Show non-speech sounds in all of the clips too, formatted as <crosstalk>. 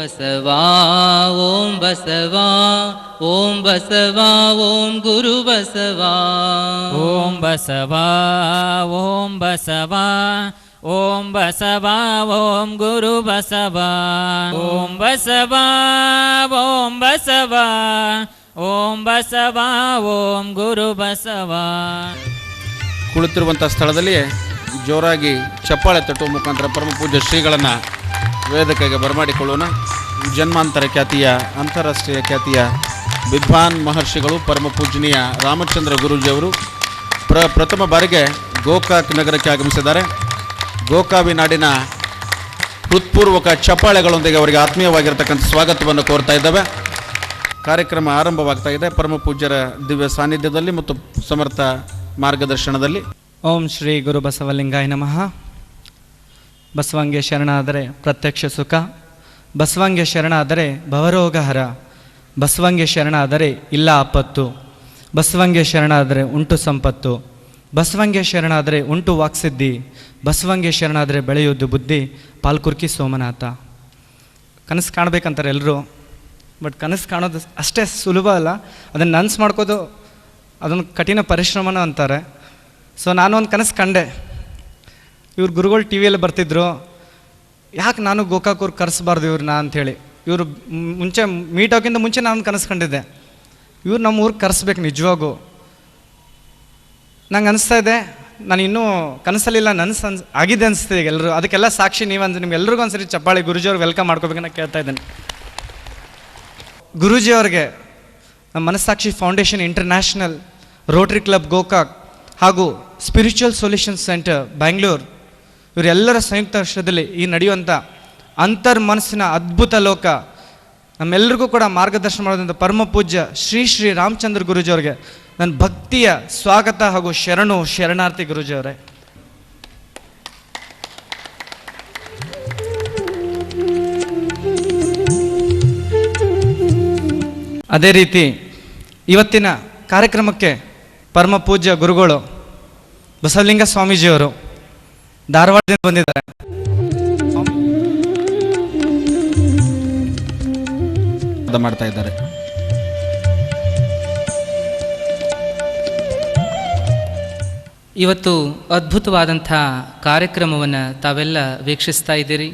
ಓಂ ಬಸವಾ ಓಂ ಬಸವಾ ಓಂ ಗುರು ಬಸವಾ. ಓಂ ಬಸವಾ ಓಂ ಬಸವಾ ಓಂ ಬಸವಾ ಓಂ ಗುರು ಬಸವಾ. ಓಂ ಬಸವಾ ಓಂ ಬಸವಾ ಓಂ ಬಸವಾ ಓಂ ಗುರು ಬಸವಾ. ಕುಳಿತಿರುವಂಥ ಸ್ಥಳದಲ್ಲಿ ಜೋರಾಗಿ ಚಪ್ಪಾಳೆ ತಟ್ಟುವ ಮುಖಾಂತರ ಪರಮ ಪೂಜೆ ಶ್ರೀಗಳನ್ನು ವೇದಿಕೆಗೆ ಬರಮಾಡಿಕೊಳ್ಳೋಣ. ಜನ್ಮಾಂತರ ಖ್ಯಾತಿಯ, ಅಂತಾರಾಷ್ಟ್ರೀಯ ಖ್ಯಾತಿಯ ವಿದ್ವಾನ್ ಮಹರ್ಷಿಗಳು, ಪರಮ ಪೂಜನೀಯ ರಾಮಚಂದ್ರ ಗುರುಜಿಯವರು ಪ್ರ, ಪ್ರಥಮ ಬಾರಿಗೆ ಗೋಕಾಕ್ ನಗರಕ್ಕೆ ಆಗಮಿಸಿದ್ದಾರೆ. ಗೋಕಾವಿ ನಾಡಿನ ಹೃತ್ಪೂರ್ವಕ ಚಪ್ಪಾಳೆಗಳೊಂದಿಗೆ ಅವರಿಗೆ ಆತ್ಮೀಯವಾಗಿರತಕ್ಕಂಥ ಸ್ವಾಗತವನ್ನು ಕೋರ್ತಾ ಇದ್ದಾವೆ. ಕಾರ್ಯಕ್ರಮ ಆರಂಭವಾಗ್ತಾ ಇದೆ ಪರಮ ಪೂಜ್ಯರ ದಿವ್ಯ ಸಾನ್ನಿಧ್ಯದಲ್ಲಿ ಮತ್ತು ಸಮರ್ಥ ಮಾರ್ಗದರ್ಶನದಲ್ಲಿ. ಓಂ ಶ್ರೀ ಗುರು ಬಸವಲಿಂಗಾಯ ನಮಃ. ಬಸವಂಗೆ ಶರಣಾದರೆ ಪ್ರತ್ಯಕ್ಷ ಸುಖ, ಬಸವಂಗೆ ಶರಣಾದರೆ ಭವರೋಗಹರ, ಬಸವಂಗೆ ಶರಣಾದರೆ ಇಲ್ಲ ಆಪತ್ತು, ಬಸವಂಗೆ ಶರಣಾದರೆ ಉಂಟು ಸಂಪತ್ತು, ಬಸವಂಗೆ ಶರಣಾದರೆ ಉಂಟು ವಾಕ್ಸಿದ್ಧಿ, ಬಸವಂಗೆ ಶರಣಾದರೆ ಬೆಳೆಯುವುದು ಬುದ್ಧಿ, ಪಾಲ್ಕುರ್ಕಿ ಸೋಮನಾಥ. ಕನಸು ಕಾಣಬೇಕಂತಾರೆ ಎಲ್ಲರೂ ಬಟ್ ಕನಸು ಕಾಣೋದು ಅಷ್ಟೇ ಸುಲಭ ಅಲ್ಲ, ಅದನ್ನು ನನ್ಸು ಮಾಡ್ಕೋದು ಅದೊಂದು ಕಠಿಣ ಪರಿಶ್ರಮನೂ ಅಂತಾರೆ. ಸೊ ನಾನು ಒಂದು ಕನಸು ಕಂಡೆ. ಇವ್ರು ಗುರುಗಳು ಟಿ ವಿಯಲ್ಲಿ ಬರ್ತಿದ್ರು. ಯಾಕೆ ನಾನು ಗೋಕಾಕೂರ್ ಕರೆಸ್ಬಾರ್ದು ಇವ್ರನ್ನ ಅಂಥೇಳಿ ಇವರು ಮುಂಚೆ ಮೀಟ್ ಆಗೋಕ್ಕಿಂತ ಮುಂಚೆ ನಾನು ಕನಸ್ಕೊಂಡಿದ್ದೆ. ಇವ್ರು ನಮ್ಮ ಊರಿಗೆ ಕರೆಸ್ಬೇಕು ನಿಜವಾಗೂ. ನಂಗೆ ಅನಿಸ್ತಾ ಇದೆ, ನಾನು ಇನ್ನೂ ಕನಸಲ್ಲಿಲ್ಲ, ನನ್ಸ್ ಅನ್ಸ್, ಆಗಿದೆ ಅನಿಸ್ತಿದೆ ಈಗ ಎಲ್ಲರೂ ಅದಕ್ಕೆಲ್ಲ ಸಾಕ್ಷಿ ನೀವು ಅಂದ್ರೆ ನಿಮ್ಗೆಲ್ರಿಗೂ ಒಂದ್ಸರಿ ಚಪ್ಪಾಳಿ ಗುರುಜಿಯವ್ರಿಗೆ ವೆಲ್ಕಮ್ ಮಾಡ್ಕೋಬೇಕನ್ನ ಕೇಳ್ತಾ ಇದ್ದೇನೆ. ಗುರುಜಿ ಅವ್ರಿಗೆ ನಮ್ಮ Manasakshi foundation international rotary club Gokak ಹಾಗೂ ಸ್ಪಿರಿಚುವಲ್ ಸೊಲ್ಯೂಷನ್ ಸೆಂಟರ್, ಬ್ಯಾಂಗ್ಳೂರ್ ಇವರೆಲ್ಲರ ಸಂಯುಕ್ತ ವರ್ಷದಲ್ಲಿ ಈ ನಡೆಯುವಂಥ ಅಂತರ್ ಮನಸ್ಸಿನ ಅದ್ಭುತ ಲೋಕ ನಮ್ಮೆಲ್ಲರಿಗೂ ಕೂಡ ಮಾರ್ಗದರ್ಶನ ಮಾಡಿದಂಥ ಪರಮ ಪೂಜ್ಯ ಶ್ರೀ ಶ್ರೀ ರಾಮಚಂದ್ರ ಗುರುಜಿಯವರಿಗೆ ನನ್ನ ಭಕ್ತಿಯ ಸ್ವಾಗತ ಹಾಗೂ ಶರಣು ಶರಣಾರ್ಥಿ ಗುರುಜಿಯವರೇ. ಅದೇ ರೀತಿ ಇವತ್ತಿನ ಕಾರ್ಯಕ್ರಮಕ್ಕೆ ಪರಮ ಪೂಜ್ಯ ಗುರುಗಳು ಬಸವಲಿಂಗ ಸ್ವಾಮೀಜಿಯವರು ಧಾರವಾಡದಿಂದ ಬಂದಿದ್ದಾರೆ. ಮಾಡ್ತಾ ಇದ್ದಾರೆ. ಇವತ್ತು ಅದ್ಭುತವಾದಂಥ ಕಾರ್ಯಕ್ರಮವನ್ನು ತಾವೆಲ್ಲ ವೀಕ್ಷಿಸ್ತಾ ಇದ್ದೀರಿ.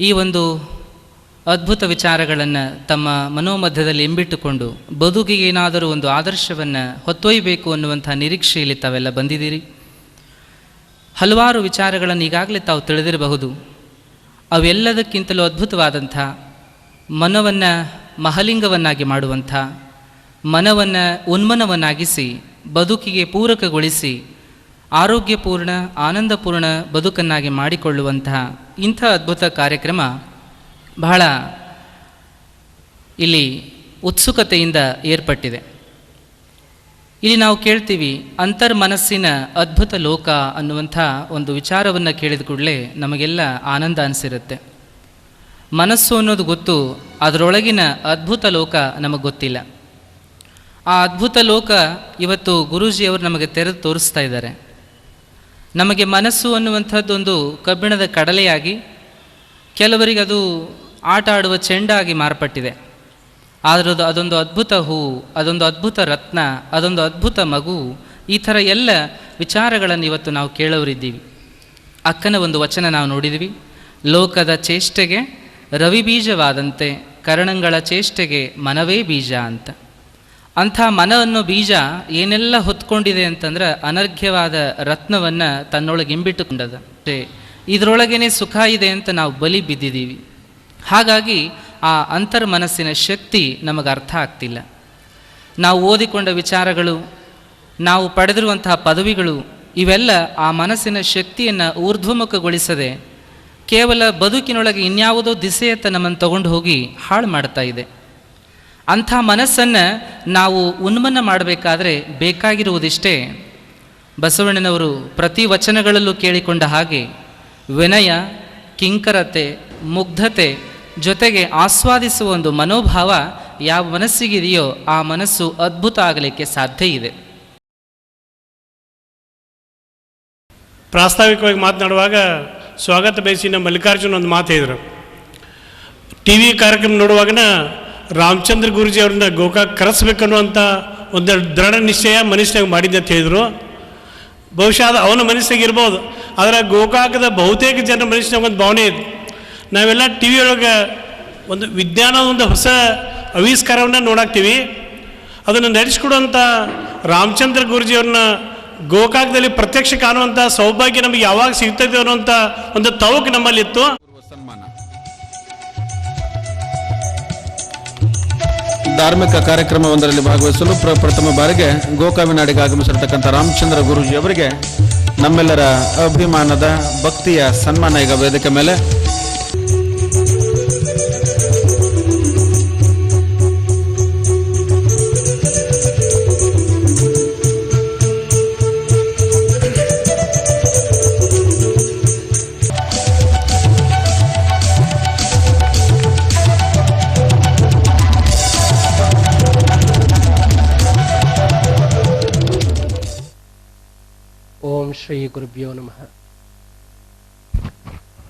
ಈ ಒಂದು ಅದ್ಭುತ ವಿಚಾರಗಳನ್ನು ತಮ್ಮ ಮನೋಮಧ್ಯದಲ್ಲಿ ಇಂಬಿಟ್ಟುಕೊಂಡು ಬದುಕಿಗೆ ಏನಾದರೂ ಒಂದು ಆದರ್ಶವನ್ನು ಹೊತ್ತೊಯ್ಯಬೇಕು ಅನ್ನುವಂಥ ನಿರೀಕ್ಷೆಯಲ್ಲಿ ತಾವೆಲ್ಲ ಬಂದಿದ್ದೀರಿ. ಹಲವಾರು ವಿಚಾರಗಳನ್ನು ಈಗಾಗಲೇ ತಾವು ತಿಳಿದಿರಬಹುದು. ಅವೆಲ್ಲದಕ್ಕಿಂತಲೂ ಅದ್ಭುತವಾದಂಥ ಮನವನ್ನು ಮಹಲಿಂಗವನ್ನಾಗಿ ಮಾಡುವಂಥ, ಮನವನ್ನು ಉನ್ಮನವನ್ನಾಗಿಸಿ, ಬದುಕಿಗೆ ಪೂರಕಗೊಳಿಸಿ, ಆರೋಗ್ಯಪೂರ್ಣ, ಆನಂದಪೂರ್ಣ ಬದುಕನ್ನಾಗಿ ಮಾಡಿಕೊಳ್ಳುವಂತಹ ಇಂಥ ಅದ್ಭುತ ಕಾರ್ಯಕ್ರಮ ಬಹಳ ಇಲ್ಲಿ ಉತ್ಸುಕತೆಯಿಂದ ಏರ್ಪಟ್ಟಿದೆ. ಇಲ್ಲಿ ನಾವು ಕೇಳ್ತೀವಿ ಅಂತರ್ಮನಸ್ಸಿನ ಅದ್ಭುತ ಲೋಕ ಅನ್ನುವಂಥ ಒಂದು ವಿಚಾರವನ್ನು ಕೇಳಿದ ಕೂಡಲೇ ನಮಗೆಲ್ಲ ಆನಂದ ಅನಿಸಿರುತ್ತೆ. ಮನಸ್ಸು ಅನ್ನೋದು ಗೊತ್ತು, ಅದರೊಳಗಿನ ಅದ್ಭುತ ಲೋಕ ನಮಗೆ ಗೊತ್ತಿಲ್ಲ. ಆ ಅದ್ಭುತ ಲೋಕ ಇವತ್ತು ಗುರೂಜಿಯವರು ನಮಗೆ ತೆರೆದು ತೋರಿಸ್ತಾ ಇದ್ದಾರೆ. ನಮಗೆ ಮನಸ್ಸು ಅನ್ನುವಂಥದ್ದೊಂದು ಕಬ್ಬಿಣದ ಕಡಲೆಯಾಗಿ, ಕೆಲವರಿಗೆ ಅದು ಆಟ ಆಡುವ ಚೆಂಡಾಗಿ ಮಾರ್ಪಟ್ಟಿದೆ. ಆದರೆ ಅದು ಅದೊಂದು ಅದ್ಭುತ ಹೂ, ಅದೊಂದು ಅದ್ಭುತ ರತ್ನ, ಅದೊಂದು ಅದ್ಭುತ ಮಗು, ಈ ಥರ ಎಲ್ಲ ವಿಚಾರಗಳನ್ನು ಇವತ್ತು ನಾವು ಕೇಳೋರಿದ್ದೀವಿ. ಅಕ್ಕನ ಒಂದು ವಚನ ನಾವು ನೋಡಿದ್ವಿ. ಲೋಕದ ಚೇಷ್ಟೆಗೆ ರವಿ ಬೀಜವಾದಂತೆ, ಕರಣಗಳ ಚೇಷ್ಟೆಗೆ ಮನವೇ ಬೀಜ ಅಂತ. ಅಂಥ ಮನ ಅನ್ನೋ ಬೀಜ ಏನೆಲ್ಲ ಹೊತ್ಕೊಂಡಿದೆ ಅಂತಂದ್ರೆ ಅನರ್ಘ್ಯವಾದ ರತ್ನವನ್ನು ತನ್ನೊಳಗೆ ಇಂಬಿಟ್ಟುಕೊಂಡದ ಇದರೊಳಗೇನೆ ಸುಖ ಇದೆ ಅಂತ ನಾವು ಬಲಿ ಬಿದ್ದಿದ್ದೀವಿ. ಹಾಗಾಗಿ ಆ ಅಂತರ್ಮನಸ್ಸಿನ ಶಕ್ತಿ ನಮಗೆ ಅರ್ಥ ಆಗ್ತಿಲ್ಲ. ನಾವು ಓದಿಕೊಂಡ ವಿಚಾರಗಳು, ನಾವು ಪಡೆದಿರುವಂತಹ ಪದವಿಗಳು, ಇವೆಲ್ಲ ಆ ಮನಸ್ಸಿನ ಶಕ್ತಿಯನ್ನು ಊರ್ಧ್ವಮುಖಗೊಳಿಸದೆ, ಕೇವಲ ಬದುಕಿನೊಳಗೆ ಇನ್ಯಾವುದೋ ದಿಸೆಯತ್ತ ನಮ್ಮನ್ನು ತಗೊಂಡು ಹೋಗಿ ಹಾಳು ಮಾಡ್ತಾ ಇದೆ. ಅಂಥ ಮನಸ್ಸನ್ನು ನಾವು ಉನ್ಮನ್ನ ಮಾಡಬೇಕಾದ್ರೆ ಬೇಕಾಗಿರುವುದಿಷ್ಟೇ. ಬಸವಣ್ಣನವರು ಪ್ರತಿ ವಚನಗಳಲ್ಲೂ ಕೇಳಿಕೊಂಡ ಹಾಗೆ ವಿನಯ, ಕಿಂಕರತೆ, ಮುಗ್ಧತೆ ಜೊತೆಗೆ ಆಸ್ವಾದಿಸುವ ಒಂದು ಮನೋಭಾವ ಯಾವ ಮನಸ್ಸಿಗಿದೆಯೋ ಆ ಮನಸ್ಸು ಅದ್ಭುತ ಆಗಲಿಕ್ಕೆ ಸಾಧ್ಯ ಇದೆ. ಪ್ರಾಸ್ತಾವಿಕವಾಗಿ ಮಾತನಾಡುವಾಗ ಸ್ವಾಗತ ಬಯಸಿ ನಮ್ಮ ಮಲ್ಲಿಕಾರ್ಜುನ್ ಒಂದು ಮಾತು ಹೇಳಿದರು. ಟಿ ವಿ ಕಾರ್ಯಕ್ರಮ ನೋಡುವಾಗನ ರಾಮಚಂದ್ರ ಗುರುಜಿ ಅವ್ರನ್ನ ಗೋಕಾಕ್ ಕರೆಸ್ಬೇಕನ್ನುವಂಥ ಒಂದು ದೃಢ ನಿಶ್ಚಯ ಮನಸ್ಸಿನಾಗ ಮಾಡಿದ್ದೆ ಅಂತ ಹೇಳಿದರು. ಬಹುಶಃ ಅದು ಅವನ ಮನಸ್ಸಿಗೆ ಇರ್ಬೋದು. ಆದರೆ ಗೋಕಾಕದ ಬಹುತೇಕ ಜನರ ಮನಸ್ಸಿನಾಗ ಒಂದು ಭಾವನೆ ಇದೆ. ನಾವೆಲ್ಲ ಟಿ ವಿ ಒಳಗೆ ಒಂದು ವಿಜ್ಞಾನ ಒಂದು ಹೊಸ ಆವಿಷ್ಕಾರವನ್ನು ನೋಡಾಕ್ತೀವಿ. ಅದನ್ನು ನಡೆಸ್ಕೊಡುವಂಥ ರಾಮಚಂದ್ರ ಗುರುಜಿಯವ್ರನ್ನ ಗೋಕಾಕದಲ್ಲಿ ಪ್ರತ್ಯಕ್ಷ ಕಾಣುವಂಥ ಸೌಭಾಗ್ಯ ನಮಗೆ ಯಾವಾಗ ಸಿಗ್ತದೆ ಅನ್ನುವಂಥ ಒಂದು ತವಕು ನಮ್ಮಲ್ಲಿತ್ತು. ಸನ್ಮಾನ ಧಾರ್ಮಿಕ ಕಾರ್ಯಕ್ರಮವೊಂದರಲ್ಲಿ ಭಾಗವಹಿಸಲು ಪ್ರ ಪ್ರಥಮ ಬಾರಿಗೆ ಗೋಕಾವಿನಾಡಿಗೆ ಆಗಮಿಸಿರ್ತಕ್ಕಂಥ ರಾಮಚಂದ್ರ ಗುರುಜಿ ಅವರಿಗೆ ನಮ್ಮೆಲ್ಲರ ಅಭಿಮಾನದ ಭಕ್ತಿಯ ಸನ್ಮಾನ ಈಗ ವೇದಿಕೆ ಮೇಲೆ ಶ್ರೀ ಗುರುಭ್ಯೋ ನಮಃ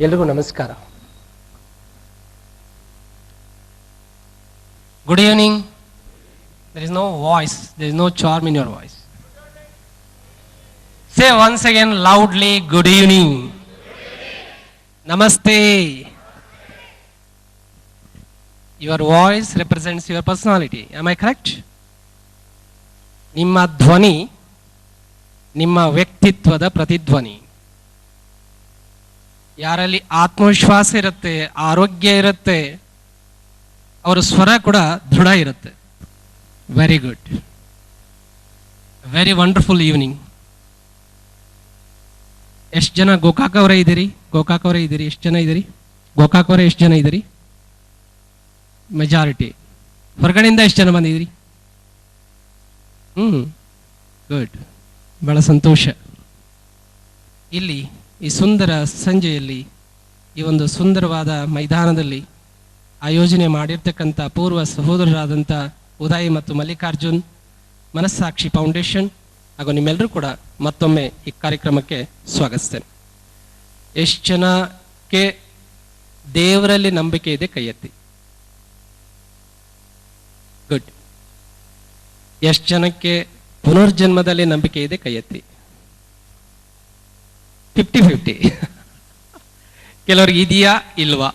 ಎಲ್ರಿಗೂ ನಮಸ್ಕಾರ good evening there is no voice there is no charm in your voice say once again loudly good evening ನಮಸ್ತೆ your voice represents your personality am I correct ನಿಮ್ಮ ಧ್ವನಿ ನಿಮ್ಮ ವ್ಯಕ್ತಿತ್ವದ ಪ್ರತಿಧ್ವನಿ. ಯಾರಲ್ಲಿ ಆತ್ಮವಿಶ್ವಾಸ ಇರುತ್ತೆ, ಆರೋಗ್ಯ ಇರುತ್ತೆ, ಅವರ ಸ್ವರ ಕೂಡ ದೃಢ ಇರುತ್ತೆ. Very good very wonderful evening ಎಷ್ಟು ಜನ ಗೋಕಾಕ್ ಅವರೇ ಇದ್ದೀರಿ? ಗೋಕಾಕ್ ಅವರೇ ಇದ್ದೀರಿ? ಎಷ್ಟು ಜನ ಇದ್ದೀರಿ? ಗೋಕಾಕ್ ಅವರೇ ಎಷ್ಟು ಜನ ಇದ್ದೀರಿ? ಮೆಜಾರಿಟಿ ಹೊರಗಡೆಯಿಂದ ಎಷ್ಟು ಜನ ಬಂದಿದ್ದೀರಿ? ಹ್ಞೂ ಗುಡ್ ಬಹಳ ಸಂತೋಷ. ಇಲ್ಲಿ ಈ ಸುಂದರ ಸಂಜೆಯಲ್ಲಿ ಈ ಒಂದು ಸುಂದರವಾದ ಮೈದಾನದಲ್ಲಿ ಆಯೋಜನೆ ಮಾಡಿರ್ತಕ್ಕಂಥ ಪೂರ್ವ ಸಹೋದರರಾದಂಥ ಉದಯ್ ಮತ್ತು ಮಲ್ಲಿಕಾರ್ಜುನ್ ಮನಸ್ಸಾಕ್ಷಿ ಫೌಂಡೇಶನ್ ಹಾಗೂ ನಿಮ್ಮೆಲ್ಲರೂ ಕೂಡ ಮತ್ತೊಮ್ಮೆ ಈ ಕಾರ್ಯಕ್ರಮಕ್ಕೆ ಸ್ವಾಗತಿಸ್ತೇನೆ. ಎಷ್ಟು ಜನಕ್ಕೆ ದೇವರಲ್ಲಿ ನಂಬಿಕೆ ಇದೆ ಕೈಯತ್ತಿ ಗುಡ್ ಎಷ್ಟು ಜನಕ್ಕೆ ಪುನರ್ಜನ್ಮದಲ್ಲಿ ನಂಬಿಕೆ ಇದೆ, ಕೈ ಎತ್ತಿ. ಫಿಫ್ಟಿ ಫಿಫ್ಟಿ <laughs> ಕೆಲವ್ರಿಗೆ ಇದೆಯಾ ಇಲ್ವಾ?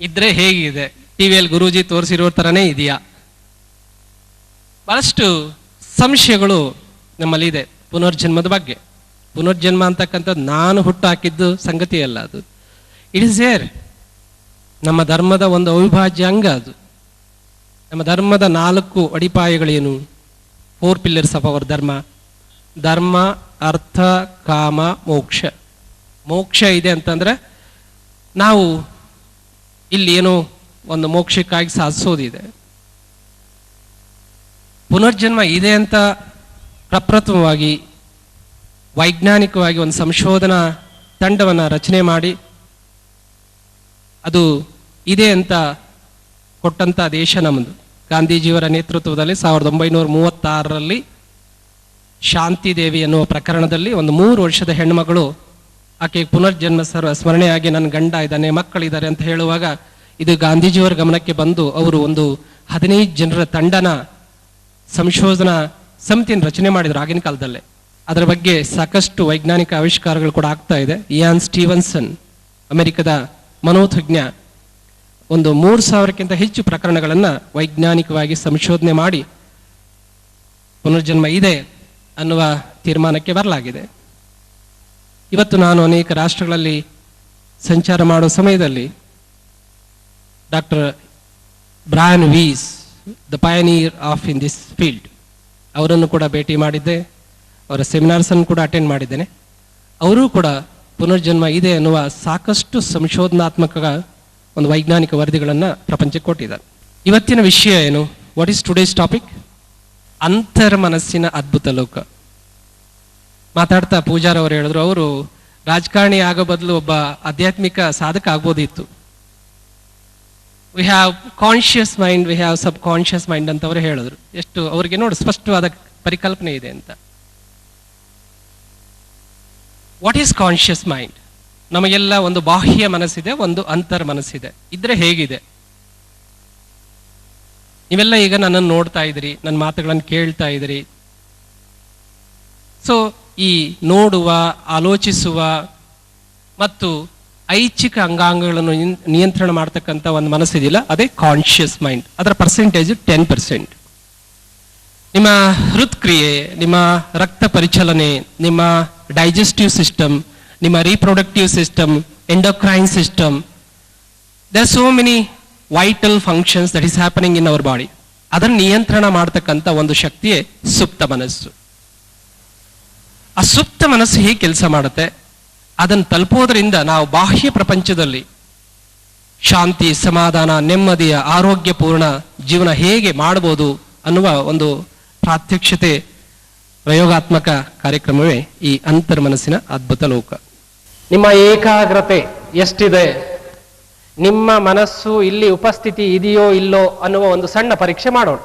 ಇದ್ರೆ ಹೇಗಿದೆ? ಟಿವಿಯಲ್ಲಿ ಗುರೂಜಿ ತೋರಿಸಿರೋ ಥರನೇ ಇದೆಯಾ? ಬಹಳಷ್ಟು ಸಂಶಯಗಳು ನಮ್ಮಲ್ಲಿ ಇದೆ ಪುನರ್ಜನ್ಮದ ಬಗ್ಗೆ. ಪುನರ್ಜನ್ಮ ಅಂತಕ್ಕಂಥದ್ದು ನಾನು ಹುಟ್ಟು ಹಾಕಿದ್ದು ಸಂಗತಿ ಅಲ್ಲ ಅದು. ಇಟ್ ಇಸ್ ಏರ್ ನಮ್ಮ ಧರ್ಮದ ಒಂದು ಅವಿಭಾಜ್ಯ ಅಂಗ ಅದು. ನಮ್ಮ ಧರ್ಮದ ನಾಲ್ಕು ಅಡಿಪಾಯಗಳೇನು? Four pillars of our dharma ಧರ್ಮ ಅರ್ಥ ಕಾಮ ಮೋಕ್ಷ ಮೋಕ್ಷ ಇದೆ ಅಂತಂದ್ರೆ ನಾವು ಇಲ್ಲಿ ಏನೋ ಒಂದು ಮೋಕ್ಷಕ್ಕಾಗಿ ಸಾಧಿಸೋದಿದೆ. ಪುನರ್ಜನ್ಮ ಇದೆ ಅಂತ ಪ್ರಪ್ರಥಮವಾಗಿ, ವೈಜ್ಞಾನಿಕವಾಗಿ ಒಂದು ಸಂಶೋಧನಾ ತಂಡವನ್ನು ರಚನೆ ಮಾಡಿ, ಅದು ಇದೆ ಅಂತ ಕೊಟ್ಟಂಥ ದೇಶ ನಮ್ಮದು ಗಾಂಧೀಜಿಯವರ ನೇತೃತ್ವದಲ್ಲಿ ಸಾವಿರದ ಒಂಬೈನೂರ ಮೂವತ್ತಾರರಲ್ಲಿ ಶಾಂತಿ ದೇವಿ ಎನ್ನುವ ಪ್ರಕರಣದಲ್ಲಿ ಒಂದು ಮೂರು ವರ್ಷದ ಹೆಣ್ಮಗಳು ಆಕೆ ಪುನರ್ಜನ್ಮ ಸರ್ವ ಸ್ಮರಣೆಯಾಗಿ ನನ್ನ ಗಂಡ ಇದ್ದಾನೆ, ಮಕ್ಕಳಿದ್ದಾರೆ ಅಂತ ಹೇಳುವಾಗ ಇದು ಗಾಂಧೀಜಿಯವರ ಗಮನಕ್ಕೆ ಬಂದು ಅವರು ಒಂದು ಹದಿನೈದು ಜನರ ತಂಡನ ಸಂಶೋಧನಾ ಸಮಿತಿಯನ್ನು ರಚನೆ ಮಾಡಿದರು ಆಗಿನ ಕಾಲದಲ್ಲೇ. ಅದರ ಬಗ್ಗೆ ಸಾಕಷ್ಟು ವೈಜ್ಞಾನಿಕ ಆವಿಷ್ಕಾರಗಳು ಕೂಡ ಆಗ್ತಾ ಇದೆ. ಇಯಾನ್ ಸ್ಟೀವನ್ಸನ್ ಅಮೆರಿಕದ ಮನೋತಜ್ಞ ಒಂದು ಮೂರು ಸಾವಿರಕ್ಕಿಂತ ಹೆಚ್ಚು ಪ್ರಕರಣಗಳನ್ನು ವೈಜ್ಞಾನಿಕವಾಗಿ ಸಂಶೋಧನೆ ಮಾಡಿ ಪುನರ್ಜನ್ಮ ಇದೆ ಅನ್ನುವ ತೀರ್ಮಾನಕ್ಕೆ ಬರಲಾಗಿದೆ. ಇವತ್ತು ನಾನು ಅನೇಕ ರಾಷ್ಟ್ರಗಳಲ್ಲಿ ಸಂಚಾರ ಮಾಡುವ ಸಮಯದಲ್ಲಿ doctor Brian Weiss, the pioneer of in this field, ಅವರನ್ನು ಕೂಡ ಭೇಟಿ ಮಾಡಿದ್ದೆ. ಅವರ ಸೆಮಿನಾರ್ಸನ್ನು ಕೂಡ ಅಟೆಂಡ್ ಮಾಡಿದ್ದೇನೆ. ಅವರೂ ಕೂಡ ಪುನರ್ಜನ್ಮ ಇದೆ ಅನ್ನುವ ಸಾಕಷ್ಟು ಸಂಶೋಧನಾತ್ಮಕ ಒಂದು ವೈಜ್ಞಾನಿಕ ವರದಿಗಳನ್ನು ಪ್ರಪಂಚಕ್ಕೆ ಕೊಟ್ಟಿದ್ದಾರೆ. ಇವತ್ತಿನ ವಿಷಯ ಏನು? ವಾಟ್ ಈಸ್ ಟುಡೇಸ್ ಟಾಪಿಕ್ ಅಂತರ ಮನಸ್ಸಿನ ಅದ್ಭುತ ಲೋಕ. ಮಾತಾಡ್ತಾ ಪೂಜಾರ್ ಅವರು ಹೇಳಿದ್ರು, ಅವರು ರಾಜಕಾರಣಿ ಆಗೋ ಬದಲು ಒಬ್ಬ ಆಧ್ಯಾತ್ಮಿಕ ಸಾಧಕ ಆಗ್ಬೋದಿತ್ತು. We have conscious mind we have subconscious mind ಅಂತ ಅವರು ಹೇಳಿದ್ರು. ಎಷ್ಟು ಅವರಿಗೆ ನೋಡು, ಸ್ಪಷ್ಟವಾದ ಪರಿಕಲ್ಪನೆ ಇದೆ ಅಂತ. ವಾಟ್ ಈಸ್ ಕಾನ್ಷಿಯಸ್ ಮೈಂಡ್ ನಮಗೆಲ್ಲ ಒಂದು ಬಾಹ್ಯ ಮನಸ್ಸಿದೆ, ಒಂದು ಅಂತರ್ ಮನಸ್ಸಿದೆ. ಇದ್ರೆ ಹೇಗಿದೆ? ನೀವೆಲ್ಲ ಈಗ ನನ್ನನ್ನು ನೋಡ್ತಾ ಇದ್ದೀರಿ ನನ್ನ ಮಾತುಗಳನ್ನು ಕೇಳ್ತಾ ಇದ್ದೀರಿ ಸೊ ಈ ನೋಡುವ, ಆಲೋಚಿಸುವ ಮತ್ತು ಐಚ್ಛಿಕ ಅಂಗಾಂಗಗಳನ್ನು ನಿಯಂತ್ರಣ ಮಾಡ್ತಕ್ಕಂಥ ಒಂದು ಮನಸ್ಸಿದೆಯಲ್ಲ, ಅದೇ ಕಾನ್ಶಿಯಸ್ ಮೈಂಡ್ ಅದರ ಪರ್ಸೆಂಟೇಜ್ ಟೆನ್ ಪರ್ಸೆಂಟ್ ನಿಮ್ಮ ಹೃತ್ಕ್ರಿಯೆ, ನಿಮ್ಮ ರಕ್ತ ಪರಿಚಲನೆ, ನಿಮ್ಮ ಡೈಜೆಸ್ಟಿವ್ ಸಿಸ್ಟಮ್ ನಿಮ್ಮ reproductive system endocrine system there so many vital functions that is happening in our body ಅದನ್ನು ನಿಯಂತ್ರಣ ಮಾಡ್ತಕ್ಕಂಥ ಒಂದು ಶಕ್ತಿಯೇ ಸುಪ್ತ ಮನಸ್ಸು. ಆ ಸುಪ್ತ ಮನಸ್ಸು ಹೇಗೆ ಕೆಲಸ ಮಾಡುತ್ತೆ? ಅದನ್ನು ತಲುಪೋದ್ರಿಂದ ನಾವು ಬಾಹ್ಯ ಪ್ರಪಂಚದಲ್ಲಿ ಶಾಂತಿ, ಸಮಾಧಾನ, ನೆಮ್ಮದಿಯ, ಆರೋಗ್ಯಪೂರ್ಣ ಜೀವನ ಹೇಗೆ ಮಾಡಬಹುದು ಅನ್ನುವ ಒಂದು ಪ್ರಾತ್ಯಕ್ಷತೆ ಪ್ರಯೋಗಾತ್ಮಕ ಕಾರ್ಯಕ್ರಮವೇ ಈ ಅಂತರ್ಮನಸ್ಸಿನ ಅದ್ಭುತ ಲೋಕ. ನಿಮ್ಮ ಏಕಾಗ್ರತೆ ಎಷ್ಟಿದೆ? ನಿಮ್ಮ ಮನಸ್ಸು ಇಲ್ಲಿ ಉಪಸ್ಥಿತಿ ಇದೆಯೋ ಇಲ್ಲೋ ಅನ್ನುವ ಒಂದು ಸಣ್ಣ ಪರೀಕ್ಷೆ ಮಾಡೋಣ.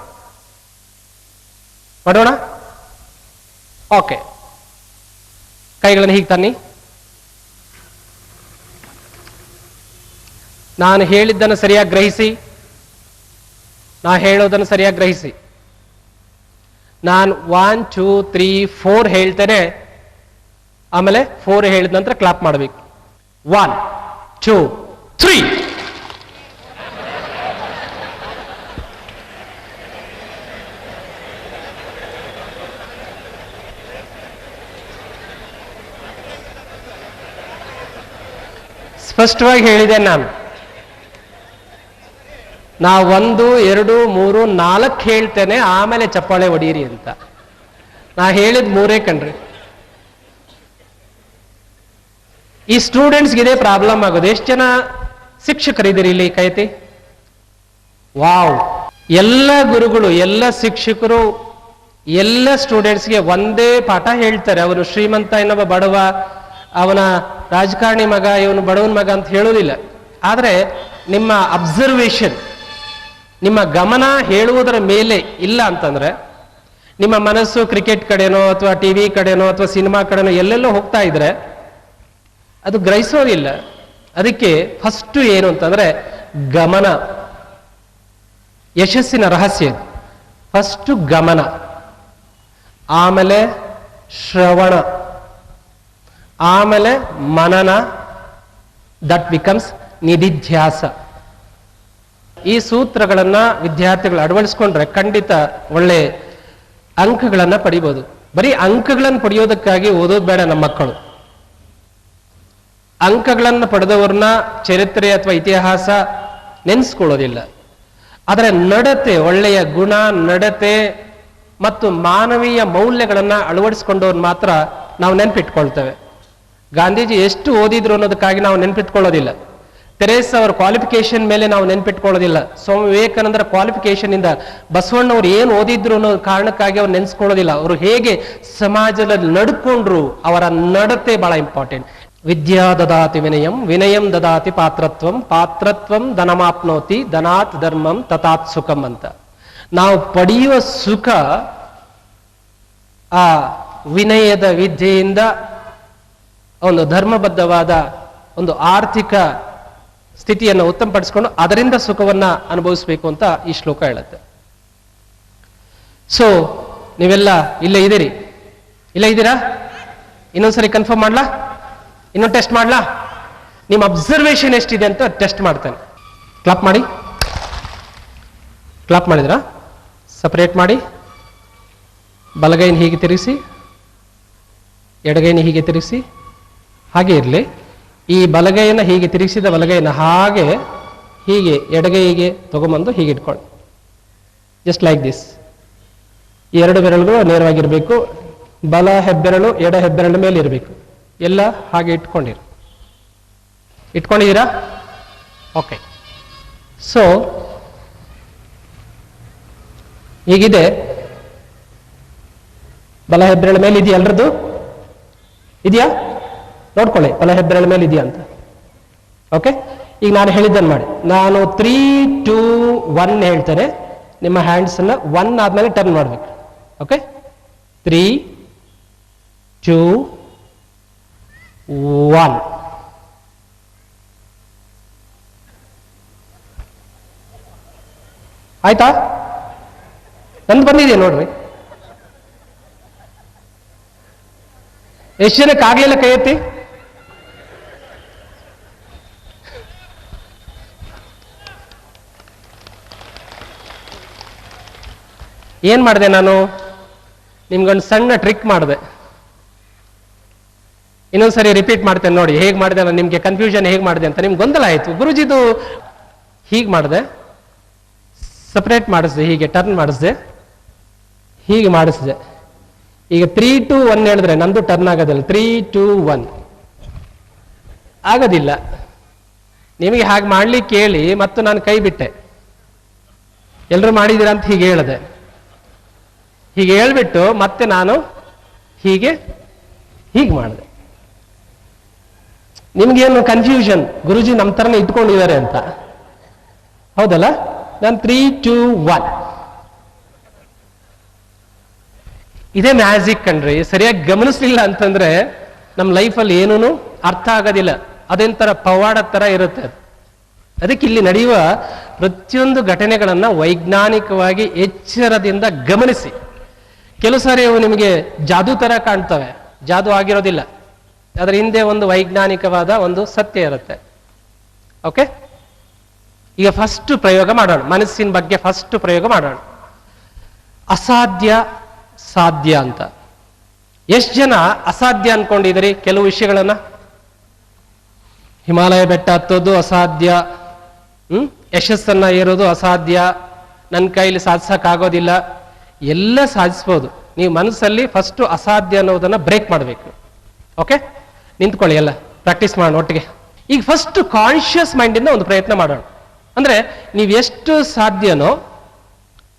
ಮಾಡೋಣ? ಓಕೆ. ಕೈಗಳನ್ನು ಹೀಗೆ ತನ್ನಿ. ನಾನು ಹೇಳಿದ್ದನ್ನು ಸರಿಯಾಗಿ ಗ್ರಹಿಸಿ. ನಾ ಹೇಳೋದನ್ನು ಸರಿಯಾಗಿ ಗ್ರಹಿಸಿ. ನಾನು ಒನ್ ಟೂ ತ್ರೀ ಫೋರ್ ಹೇಳ್ತೇನೆ. ಆಮೇಲೆ ಫೋರ್ ಹೇಳಿದ ನಂತರ ಕ್ಲಾಪ್ ಮಾಡಬೇಕು. ಒನ್ ಟೂ ತ್ರೀ ಸ್ಪಷ್ಟವಾಗಿ ಹೇಳಿದೆ ನಾನು. ನಾ ಒಂದು, ಎರಡು, ಮೂರು, ನಾಲ್ಕು ಹೇಳ್ತೇನೆ, ಆಮೇಲೆ ಚಪ್ಪಾಳೆ ಹೊಡೀರಿ ಅಂತ. ನಾ ಹೇಳಿದ ಮೂರೇ ಕಣ್ರಿ. ಈ ಸ್ಟೂಡೆಂಟ್ಸ್ಗೆ ಇದೇ ಪ್ರಾಬ್ಲಮ್ ಆಗೋದು. ಎಷ್ಟು ಜನ ಶಿಕ್ಷಕರಿದ್ದೀರಿ ಇಲ್ಲಿ ಕೈತಿ? ವಾವ್ ಎಲ್ಲ ಗುರುಗಳು, ಎಲ್ಲ ಶಿಕ್ಷಕರು, ಎಲ್ಲ ಸ್ಟೂಡೆಂಟ್ಸ್ಗೆ ಒಂದೇ ಪಾಠ ಹೇಳ್ತಾರೆ. ಅವನು ಶ್ರೀಮಂತ ಇನ್ನೊಬ್ಬ ಬಡವ, ಅವನ ರಾಜಕಾರಣಿ ಮಗ, ಇವನು ಬಡವನ ಮಗ ಅಂತ ಹೇಳೋದಿಲ್ಲ ಆದರೆ ನಿಮ್ಮ ಅಬ್ಸರ್ವೇಷನ್ ನಿಮ್ಮ ಗಮನ ಹೇಳುವುದರ ಮೇಲೆ ಇಲ್ಲ ಅಂತಂದ್ರೆ, ನಿಮ್ಮ ಮನಸ್ಸು ಕ್ರಿಕೆಟ್ ಕಡೆನೋ ಅಥವಾ ಟಿ ವಿ ಕಡೆನೋ ಅಥವಾ ಸಿನಿಮಾ ಕಡೆನೋ ಎಲ್ಲೆಲ್ಲೋ ಹೋಗ್ತಾ ಇದ್ರೆ ಅದು ಗ್ರಹಿಸೋದಿಲ್ಲ ಅದಕ್ಕೆ ಫಸ್ಟ್ ಏನು ಅಂತಂದ್ರೆ ಗಮನ. ಯಶಸ್ಸಿನ ರಹಸ್ಯ ಫಸ್ಟ್ ಗಮನ. ಆಮೇಲೆ ಶ್ರವಣ. ಆಮೇಲೆ ಮನನ. ದಟ್ ಬಿಕಮ್ಸ್ ನಿಧಿಧ್ಯಾಸ. ಈ ಸೂತ್ರಗಳನ್ನ ವಿದ್ಯಾರ್ಥಿಗಳು ಅಳವಡಿಸ್ಕೊಂಡ್ರೆ ಖಂಡಿತ ಒಳ್ಳೆ ಅಂಕಗಳನ್ನ ಪಡಿಬೋದು. ಬರೀ ಅಂಕಗಳನ್ನು ಪಡೆಯೋದಕ್ಕಾಗಿ ಓದೋದು ಬೇಡ ನಮ್ಮ ಮಕ್ಕಳು. ಅಂಕಗಳನ್ನು ಪಡೆದವ್ರನ್ನ ಚರಿತ್ರೆ ಅಥವಾ ಇತಿಹಾಸ ನೆನೆಸ್ಕೊಳ್ಳೋದಿಲ್ಲ. ಆದರೆ ನಡತೆ, ಒಳ್ಳೆಯ ಗುಣ, ನಡತೆ ಮತ್ತು ಮಾನವೀಯ ಮೌಲ್ಯಗಳನ್ನು ಅಳವಡಿಸ್ಕೊಂಡವ್ರು ಮಾತ್ರ ನಾವು ನೆನಪಿಟ್ಕೊಳ್ತೇವೆ. ಗಾಂಧೀಜಿ ಎಷ್ಟು ಓದಿದ್ರು ಅನ್ನೋದಕ್ಕಾಗಿ ನಾವು ನೆನಪಿಟ್ಕೊಳ್ಳೋದಿಲ್ಲ. ತೆರೇಸ್ ಅವರ ಕ್ವಾಲಿಫಿಕೇಶನ್ ಮೇಲೆ ನಾವು ನೆನಪಿಟ್ಕೊಳ್ಳೋದಿಲ್ಲ. ಸ್ವಾಮಿ ವಿವೇಕಾನಂದರ ಕ್ವಾಲಿಫಿಕೇಶನ್ ಇಂದ ಬಸವಣ್ಣವ್ರು ಏನು ಓದಿದ್ರು ಅನ್ನೋ ಕಾರಣಕ್ಕಾಗಿ ಅವ್ರು ನೆನೆಸ್ಕೊಳ್ಳೋದಿಲ್ಲ. ಅವರು ಹೇಗೆ ಸಮಾಜದಲ್ಲಿ ನಡ್ಕೊಂಡ್ರು ಅವರ ನಡತೆ ಬಹಳ ಇಂಪಾರ್ಟೆಂಟ್. ವಿದ್ಯಾ ದದಾತಿ ವಿನಯಂ ವಿನಯಂ ದದಾತಿ ಪಾತ್ರತ್ವಂ ಪಾತ್ರತ್ವಂ ಧನಮಾಪ್ನೋತಿ, ಧನಾತ್ ಧರ್ಮಂ ತಥಾತ್ ಸುಖಂ ಅಂತ. ನಾವು ಪಡೆಯುವ ಸುಖ ಆ ವಿನಯದ ವಿದ್ಯೆಯಿಂದ ಒಂದು ಧರ್ಮಬದ್ಧವಾದ ಒಂದು ಆರ್ಥಿಕ ಸ್ಥಿತಿಯನ್ನು ಉತ್ತಮಪಡಿಸಿಕೊಂಡು ಅದರಿಂದ ಸುಖವನ್ನ ಅನುಭವಿಸಬೇಕು ಅಂತ ಈ ಶ್ಲೋಕ ಹೇಳುತ್ತೆ. ಸೊ ನೀವೆಲ್ಲ ಇಲ್ಲೇ ಇದ್ದೀರಿ? ಇಲ್ಲೇ ಇದ್ದೀರಾ? ಇನ್ನೊಂದ್ಸರಿ ಕನ್ಫರ್ಮ್ ಮಾಡ್ಲಾ? ಇನ್ನೊಂದು ಟೆಸ್ಟ್ ಮಾಡ್ಲಾ? ನಿಮ್ಮ ಅಬ್ಸರ್ವೇಷನ್ ಎಷ್ಟಿದೆ ಅಂತ ಟೆಸ್ಟ್ ಮಾಡ್ತೇನೆ. ಕ್ಲಾಪ್ ಮಾಡಿ. ಕ್ಲಾಪ್ ಮಾಡಿದ್ರಾ? ಸಪರೇಟ್ ಮಾಡಿ. ಬಲಗೈನ ಹೀಗೆ ತಿರುಗಿಸಿ. ಎಡಗೈನ ಹೀಗೆ ತಿರುಗಿಸಿ. ಹಾಗೆ ಇರಲಿ. ಈ ಬಲಗೈಯನ್ನು ಹೀಗೆ ತಿರುಗಿಸಿದ ಬಲಗೈನ ಹಾಗೆ ಹೀಗೆ ಎಡಗೈಗೆ ತಗೊಂಬಂದು ಹೀಗೆ ಇಟ್ಕೊಳ್ಳಿ ಜಸ್ಟ್ ಲೈಕ್ ದಿಸ್ ಎರಡು ಬೆರಳುಗಳು ನೇರವಾಗಿರಬೇಕು. ಬಲ ಹೆಬ್ಬೆರಳು ಎಡ ಹೆಬ್ಬೆರಳು ಮೇಲೆ ಇರಬೇಕು. ಎಲ್ಲ ಹಾಗೆ ಇಟ್ಕೊಂಡಿರಿ. ಇಟ್ಕೊಂಡಿದ್ದೀರಾ? ಓಕೆ ಸೊ ಈಗಿದೆ ಬಲ ಹೆಬ್ಬೆರಳ ಮೇಲೆ ಇದೆಯಾ ಎಲ್ರದ್ದು? ಇದೆಯಾ? ನೋಡ್ಕೊಳ್ಳಿ ಬಲ ಹೆಬ್ಬೆರಳ ಮೇಲೆ ಇದೆಯಾ ಅಂತ. ಓಕೆ ಈಗ ನಾನು ಹೇಳಿದ್ದನ್ನು ಮಾಡಿ. ನಾನು ತ್ರೀ ಟೂ ಒನ್ ಹೇಳ್ತೇನೆ ನಿಮ್ಮ ಹ್ಯಾಂಡ್ಸನ್ನ ಒನ್ ಆದಮೇಲೆ ಟರ್ನ್ ಮಾಡಬೇಕು. ಓಕೆ ತ್ರೀ ಟೂ ಒನ್ ಆಯ್ತಾ? ನಂದು ಬಂದಿದೆ ನೋಡ್ರಿ? ಎಷ್ಟು ಜನಕ್ಕೆ ಆಗ್ಲಿಲ್ಲ ಕೈ ಎತ್ತಿ? ಏನ್ ಮಾಡಿದೆ ನಾನು? ನಿಮ್ಗೊಂದು ಸಣ್ಣ ಟ್ರಿಕ್ ಮಾಡಿದೆ. ಇನ್ನೊಂದ್ಸರಿ ರಿಪೀಟ್ ಮಾಡ್ತೇನೆ ನೋಡಿ, ಹೇಗೆ ಮಾಡಿದೆ ನಾನು ನಿಮಗೆ ಕನ್ಫ್ಯೂಷನ್ ಹೇಗೆ ಮಾಡಿದೆ ಅಂತ ನಿಮ್ಗೆ ಗೊಂದಲ ಆಯಿತು. ಗುರುಜಿದು ಹೀಗೆ ಮಾಡಿದೆ ಸಪ್ರೇಟ್ ಮಾಡಿಸಿದೆ, ಹೀಗೆ ಟರ್ನ್ ಮಾಡಿಸಿದೆ, ಹೀಗೆ ಮಾಡಿಸಿದೆ. ಈಗ ತ್ರೀ ಟು ಒನ್ ಹೇಳಿದ್ರೆ ನಂದು ಟರ್ನ್ ಆಗೋದಿಲ್ಲ. ತ್ರೀ ಟು ಒನ್ ಆಗೋದಿಲ್ಲ. ನಿಮಗೆ ಹಾಗೆ ಮಾಡ್ಲಿಕ್ಕೆ ಹೇಳಿ ಮತ್ತು ನಾನು ಕೈ ಬಿಟ್ಟೆ. ಎಲ್ಲರೂ ಮಾಡಿದ್ದೀರಾ ಅಂತ ಹೀಗೆ ಹೇಳಿದೆ. ಹೀಗೆ ಹೇಳ್ಬಿಟ್ಟು ಮತ್ತೆ ನಾನು ಹೀಗೆ ಹೀಗೆ ಮಾಡಿದೆ. ನಿಮ್ಗೇನು ಕನ್ಫ್ಯೂಷನ್ ಗುರುಜಿ ನಮ್ಮ ಥರನೇ ಇಟ್ಕೊಂಡಿದ್ದಾರೆ ಅಂತ. ಹೌದಲ್ಲ? ನಾನು ತ್ರೀ ಟೂ ಒನ್ ಇದೇ ಮ್ಯಾಜಿಕ್ ಕಣ್ರಿ. ಸರಿಯಾಗಿ ಗಮನಿಸ್ಲಿಲ್ಲ ಅಂತಂದ್ರೆ ನಮ್ಮ ಲೈಫಲ್ಲಿ ಏನೂ ಅರ್ಥ ಆಗೋದಿಲ್ಲ. ಅದೊಂಥರ ಪವಾಡ ಥರ ಇರುತ್ತೆ ಅದು. ಅದಕ್ಕೆ ಇಲ್ಲಿ ನಡೆಯುವ ಪ್ರತಿಯೊಂದು ಘಟನೆಗಳನ್ನ ವೈಜ್ಞಾನಿಕವಾಗಿ ಎಚ್ಚರದಿಂದ ಗಮನಿಸಿ. ಕೆಲವು ಸಾರಿ ಅವು ನಿಮಗೆ ಜಾದೂ ತರ ಕಾಣ್ತವೆ. ಜಾದೂ ಆಗಿರೋದಿಲ್ಲ. ಅದರ ಹಿಂದೆ ಒಂದು ವೈಜ್ಞಾನಿಕವಾದ ಒಂದು ಸತ್ಯ ಇರುತ್ತೆ. ಓಕೆ ಈಗ ಫಸ್ಟ್ ಪ್ರಯೋಗ ಮಾಡೋಣ. ಮನಸ್ಸಿನ ಬಗ್ಗೆ ಫಸ್ಟ್ ಪ್ರಯೋಗ ಮಾಡೋಣ. ಅಸಾಧ್ಯ ಸಾಧ್ಯ ಅಂತ. ಎಷ್ಟು ಜನ ಅಸಾಧ್ಯ ಅನ್ಕೊಂಡಿದ್ದೀರಿ? ಕೆಲವು ವಿಷಯಗಳನ್ನ? ಹಿಮಾಲಯ ಬೆಟ್ಟ ಹತ್ತೋದು ಅಸಾಧ್ಯ. ಹ್ಮ್? ಯಶಸ್ಸನ್ನ ಏರೋದು ಅಸಾಧ್ಯ. ನನ್ನ ಕೈಲಿ ಸಾಧಿಸಕ್ಕಾಗೋದಿಲ್ಲ. ಎಲ್ಲ ಸಾಧಿಸ್ಬೋದು. ನೀವು ಮನಸ್ಸಲ್ಲಿ ಫಸ್ಟ್ ಅಸಾಧ್ಯ ಅನ್ನೋದನ್ನ ಬ್ರೇಕ್ ಮಾಡಬೇಕು. ಓಕೆ ನಿಂತ್ಕೊಳ್ಳಿ ಎಲ್ಲ ಪ್ರಾಕ್ಟೀಸ್ ಮಾಡೋಣ ಒಟ್ಟಿಗೆ. ಈಗ ಫಸ್ಟ್ ಕಾನ್ಷಿಯಸ್ ಮೈಂಡಿಂದ ಒಂದು ಪ್ರಯತ್ನ ಮಾಡೋಣ. ಅಂದರೆ ನೀವು ಎಷ್ಟು ಸಾಧ್ಯನೋ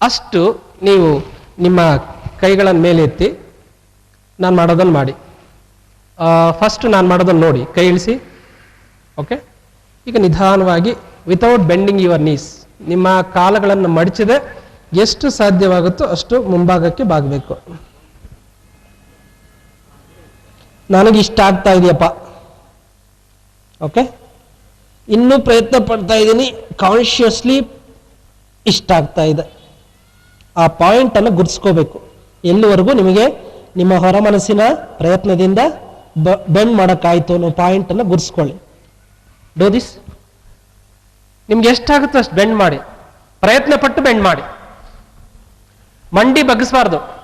ಅಷ್ಟು ನೀವು ನಿಮ್ಮ ಕೈಗಳನ್ನು ಮೇಲೆ ಎತ್ತಿ ನಾನು ಮಾಡೋದನ್ನು ಮಾಡಿ. ಫಸ್ಟ್ ನಾನು ಮಾಡೋದನ್ನು ನೋಡಿ, ಕೈ ಇಳಿಸಿ. ಓಕೆ ಈಗ ನಿಧಾನವಾಗಿ ವಿತೌಟ್ ಬೆಂಡಿಂಗ್ ಯುವರ್ ನೀಸ್ ನಿಮ್ಮ ಕಾಲುಗಳನ್ನು ಮಡಚಿದೆ ಎಷ್ಟು ಸಾಧ್ಯವಾಗುತ್ತೋ ಅಷ್ಟು ಮುಂಭಾಗಕ್ಕೆ ಬಾಗಬೇಕು. ನನಗೆ ಇಷ್ಟ ಆಗ್ತಾ ಇದೆಯಪ್ಪ. ಓಕೆ? ಇನ್ನೂ ಪ್ರಯತ್ನ ಪಡ್ತಾ ಇದ್ದೀನಿ. ಕಾನ್ಷಿಯಸ್ಲಿ ಇಷ್ಟ ಆಗ್ತಾ ಇದೆ. ಆ ಪಾಯಿಂಟ್ ಅನ್ನು ಗುರ್ಸ್ಕೋಬೇಕು. ಎಲ್ಲಿವರೆಗೂ ನಿಮಗೆ ನಿಮ್ಮ ಹೊರ ಮನಸ್ಸಿನ ಪ್ರಯತ್ನದಿಂದ ಬೆಂಡ್ ಮಾಡೋಕ್ಕಾಯ್ತು ಅನ್ನೋ ಪಾಯಿಂಟ್ ಅನ್ನು ಗುರ್ಸ್ಕೊಳ್ಳಿ. ಡೋ ದಿಸ್ ನಿಮ್ಗೆ ಎಷ್ಟಾಗುತ್ತೋ ಅಷ್ಟು ಬೆಂಡ್ ಮಾಡಿ. ಪ್ರಯತ್ನ ಪಟ್ಟು ಬೆಂಡ್ ಮಾಡಿ. ಮಂಡಿ ಬಗ್ಗಿಸಬಾರ್ದು.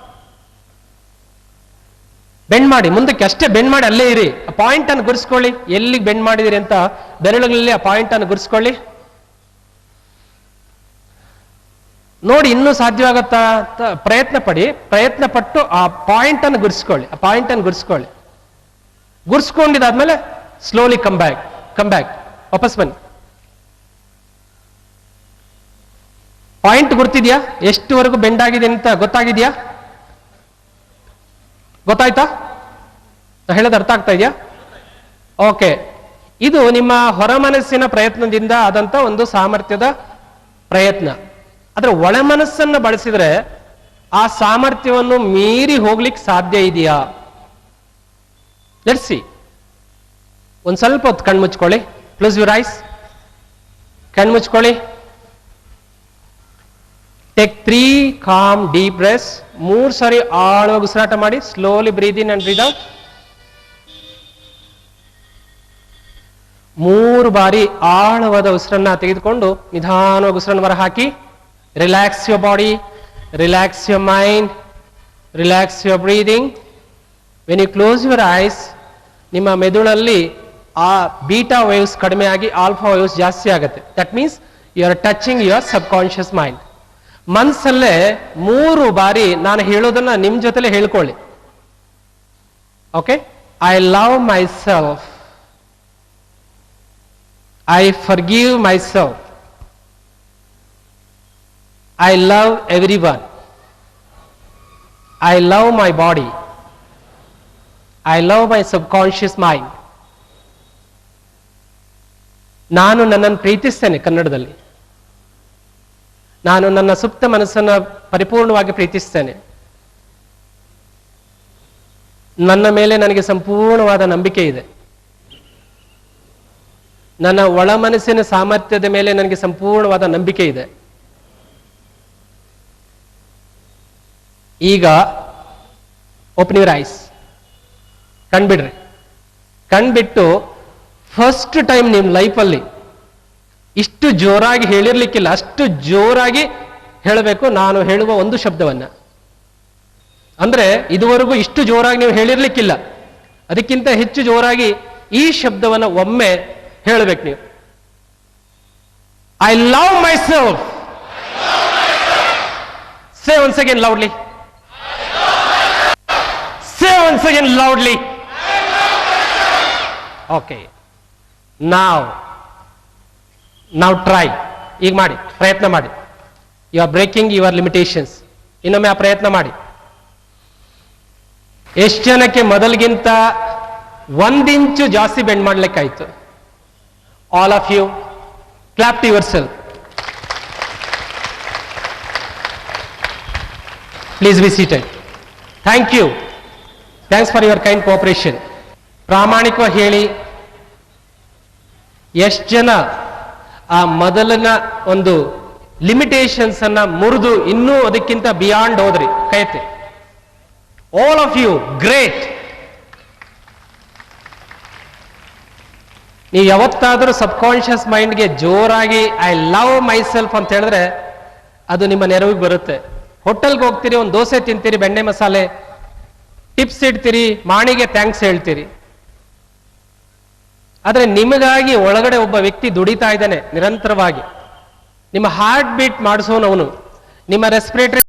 ಬೆಂಡ್ ಮಾಡಿ, ಮುಂದಕ್ಕೆ ಅಷ್ಟೇ ಬೆಂಡ್ ಮಾಡಿ ಅಲ್ಲೇ ಇರಿ. ಆ ಪಾಯಿಂಟ್ ಅನ್ನು ಗುರ್ಸ್ಕೊಳ್ಳಿ ಎಲ್ಲಿಗೆ ಬೆಂಡ್ ಮಾಡಿದಿರಿ ಅಂತ ಬೆರಳುಗಳಲ್ಲಿ ಆ ಪಾಯಿಂಟ್ ಅನ್ನು ಗುರ್ಸ್ಕೊಳ್ಳಿ ನೋಡಿ, ಇನ್ನೂ ಸಾಧ್ಯವಾಗುತ್ತಾ ಅಂತ ಪ್ರಯತ್ನ ಪಡಿ. ಪ್ರಯತ್ನ ಪಟ್ಟು ಆ ಪಾಯಿಂಟ್ ಅನ್ನು ಗುರ್ಸ್ಕೊಳ್ಳಿ ಆ ಪಾಯಿಂಟ್ ಅನ್ನು ಗುರ್ಸ್ಕೊಳ್ಳಿ ಗುರ್ಸ್ಕೊಂಡಿದ್ದಾದ್ಮೇಲೆ slowly come back come back ವಾಪಸ್ ಬನ್ನಿ. ಪಾಯಿಂಟ್ ಗುರ್ತಿದ್ಯಾ? ಎಷ್ಟುವರೆಗೂ ಬೆಂಡ್ ಆಗಿದೆ ಅಂತ ಗೊತ್ತಾಗಿದ್ಯಾ? ಗೊತ್ತಾಯ್ತಾ? ಹೇಳೋದು ಅರ್ಥ ಆಗ್ತಾ ಇದೆಯಾ? ಓಕೆ. ಇದು ನಿಮ್ಮ ಹೊರ ಮನಸ್ಸಿನ ಪ್ರಯತ್ನದಿಂದ ಆದಂತ ಒಂದು ಸಾಮರ್ಥ್ಯದ ಪ್ರಯತ್ನ. ಆದ್ರೆ ಒಳ ಮನಸ್ಸನ್ನ ಬಳಸಿದ್ರೆ ಆ ಸಾಮರ್ಥ್ಯವನ್ನು ಮೀರಿ ಹೋಗ್ಲಿಕ್ಕೆ ಸಾಧ್ಯ ಇದೆಯಾ? ನಡೆಸಿ ಒಂದ್ ಸ್ವಲ್ಪ ಹೊತ್ತು ಕಣ್ಮುಚ್ಕೊಳ್ಳಿ ಕ್ಲೋಸ್ ಯುವರ್ ಐಸ್ ಕಣ್ ಮುಚ್ಕೊಳ್ಳಿ. Take three calm deep breath ಮೂರು ಸಾರಿ ಆಳವಾಗಿ ಉಸಿರಾಟ ಮಾಡಿ slowly breathe in and breathe out ಮೂರು ಬಾರಿ ಆಳವಾದ ಉಸಿರನ್ನ ತೆಗೆದುಕೊಂಡು ನಿಧಾನವಾಗಿ ಉಸಿರನ್ನು ಹೊರ ಹಾಕಿ relax your body relax your mind relax your breathing when you close your eyes ನಿಮ್ಮ ಮೆದುಳಲ್ಲಿ ಆ ಬೀಟಾ ವೇವ್ಸ್ ಕಡಿಮೆ ಆಗಿ ಆಲ್ಫಾ ವೇವ್ಸ್ ಜಾಸ್ತಿ ಆಗುತ್ತೆ. That means you are touching your subconscious mind ಮನಸ್ಸಲ್ಲೇ ಮೂರು ಬಾರಿ ನಾನು ಹೇಳೋದನ್ನ ನಿಮ್ ಜೊತೆಲೆ ಹೇಳ್ಕೊಳ್ಳಿ. Okay I love myself I forgive myself I love everyone I love my body I love my subconscious mind ನಾನು ನನ್ನನ್ನು ಪ್ರೀತಿಸ್ತೇನೆ ಕನ್ನಡದಲ್ಲಿ. ನಾನು ನನ್ನ ಸುಪ್ತ ಮನಸ್ಸನ್ನು ಪರಿಪೂರ್ಣವಾಗಿ ಪ್ರೀತಿಸ್ತೇನೆ. ನನ್ನ ಮೇಲೆ ನನಗೆ ಸಂಪೂರ್ಣವಾದ ನಂಬಿಕೆ ಇದೆ. ನನ್ನ ಒಳ ಮನಸ್ಸಿನ ಸಾಮರ್ಥ್ಯದ ಮೇಲೆ ನನಗೆ ಸಂಪೂರ್ಣವಾದ ನಂಬಿಕೆ ಇದೆ. ಈಗ ಓಪನ್ ಯುವರ್ ಐಸ್ ಕಣ್ಬಿಡ್ರಿ. ಕಣ್ಬಿಟ್ಟು ಫಸ್ಟ್ ಟೈಮ್ ನಿಮ್ಮ ಲೈಫಲ್ಲಿ ಇಷ್ಟು ಜೋರಾಗಿ ಹೇಳಿರ್ಲಿಕ್ಕಿಲ್ಲ, ಅಷ್ಟು ಜೋರಾಗಿ ಹೇಳಬೇಕು, ನಾನು ಹೇಳುವ ಒಂದು ಶಬ್ದವನ್ನ. ಅಂದ್ರೆ ಇದುವರೆಗೂ ಇಷ್ಟು ಜೋರಾಗಿ ನೀವು ಹೇಳಿರ್ಲಿಕ್ಕಿಲ್ಲ, ಅದಕ್ಕಿಂತ ಹೆಚ್ಚು ಜೋರಾಗಿ ಈ ಶಬ್ದವನ್ನ ಒಮ್ಮೆ ಹೇಳಬೇಕು ನೀವು. I love myself say once again loudly say once again loudly okay ನಾವ್ ನಾವು ಟ್ರೈ ಈಗ ಮಾಡಿ. ಪ್ರಯತ್ನ ಮಾಡಿ. You are breaking your limitations ಇನ್ನೊಮ್ಮೆ ಆ ಪ್ರಯತ್ನ ಮಾಡಿ. ಎಷ್ಟು ಜನಕ್ಕೆ ಮೊದಲಿಗಿಂತ ಒಂದಿಂಚು ಜಾಸ್ತಿ bend ಮಾಡ್ಲಿಕ್ಕಾಯ್ತು? All of you clap yourself please be seated thank you thanks for your kind cooperation ಪ್ರಾಮಾಣಿಕವಾಗಿ ಹೇಳಿ. ಎಷ್ಟು ಜನ ಆ ಮೊದಲನ ಒಂದು ಲಿಮಿಟೇಷನ್ಸ್ ಅನ್ನ ಮುರಿದು ಇನ್ನೂ ಅದಕ್ಕಿಂತ ಬಿಯಾಂಡ್ ಹೋದ್ರಿ. ಕೈತೆ ಆಲ್ ಆಫ್ ಯು ಗ್ರೇಟ್ ನೀವು ಯಾವತ್ತಾದರೂ ಸಬ್ಕಾನ್ಷಿಯಸ್ ಮೈಂಡ್ಗೆ ಜೋರಾಗಿ ಐ ಲವ್ ಮೈ ಸೆಲ್ಫ್ ಅಂತ ಹೇಳಿದ್ರೆ ಅದು ನಿಮ್ಮ ನೆರವಿಗೆ ಬರುತ್ತೆ. ಹೋಟೆಲ್ಗೆ ಹೋಗ್ತೀರಿ, ಒಂದು ದೋಸೆ ತಿಂತೀರಿ, ಬೆಣ್ಣೆ ಮಸಾಲೆ ಟಿಪ್ಸ್ ಇಡ್ತೀರಿ, ಮಾಣಿಗೆ ಥ್ಯಾಂಕ್ಸ್ ಹೇಳ್ತೀರಿ. ಆದ್ರೆ ನಿಮಗಾಗಿ ಒಳಗಡೆ ಒಬ್ಬ ವ್ಯಕ್ತಿ ದುಡಿತಾ ಇದ್ದಾನೆ ನಿರಂತರವಾಗಿ. ನಿಮ್ಮ ಹಾರ್ಟ್ ಬೀಟ್ ಮಾಡಿಸೋನವನು. ನಿಮ್ಮ ರೆಸ್ಪಿರೇಟರಿ